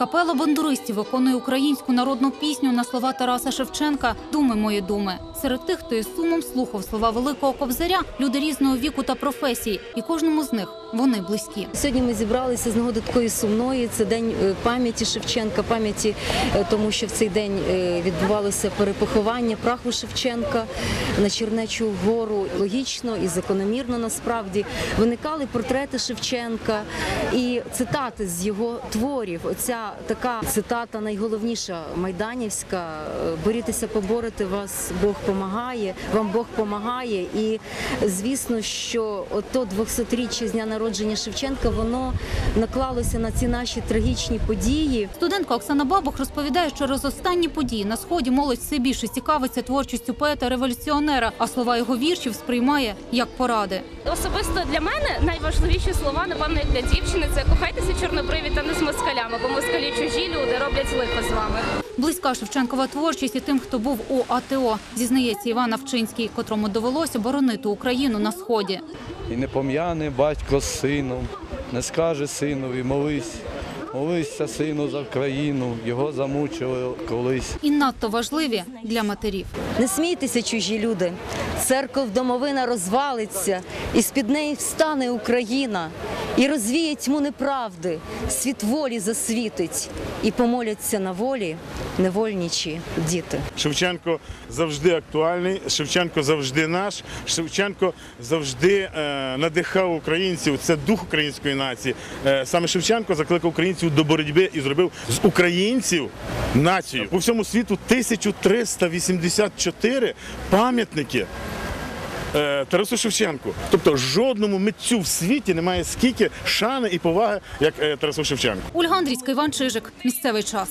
Капела бандуристів виконує українську народну пісню на слова Тараса Шевченка Думи мої думи. Серед тих, хто із сумом слухав слова великого кобзаря, люди різного віку та професії, і кожному з них вони близькі. Сьогодні ми зібралися з нагоди такої сумної. Це день е, пам'яті Шевченка, пам'яті, е, тому що в цей день е, відбувалося перепоховання праху Шевченка на Чернечу гору. Логічно і закономірно насправді виникали портрети Шевченка і цитати з його творів. Оця така цитата найголовніша майданівська: е, борітеся, поборете вас, Бог помагає, вам Бог помагає. І звісно, що ото 200-річчя з дня народження Шевченка воно наклалося на ці наші трагічні події. Студентка Оксана Бабух розповідає, що через останні події на сході молодь все більше цікавиться творчістю поета-революціонера, а слова його віршів сприймає як поради. Особисто для мене найважливіші слова, напевно, як для дівчини, це кохайтеся чорнобриві та не з москалями, бо москалі чужі люди роблять лихо з вами. Близька Шевченкова творчість і тим, хто був у АТО, зізнається Іван Авчинський, котрому довелося боронити Україну на сході. І не пом'яне батько з сином, не скаже синові, молись, молися, сину, за країну, його замучили колись. І надто важливі для матерів. Не смійтеся, чужі люди. Церков домовина розвалиться, і з-під неї встане Україна, і розвіє тьму неправди, світ волі засвітить, і помоляться на волі невольничі діти. Шевченко завжди актуальний, Шевченко завжди наш, Шевченко завжди е, надихав українців. Це дух української нації. Е, саме Шевченко закликав українців до боротьби і зробив з українців націю. По всьому світу 1384 пам'ятники. е, Тарасу Шевченку. Тобто жодному митцю в світі немає скільки шани і поваги, як е, Тарасу Шевченку. Ольга Андрійська, Іван Чижик. Місцевий час.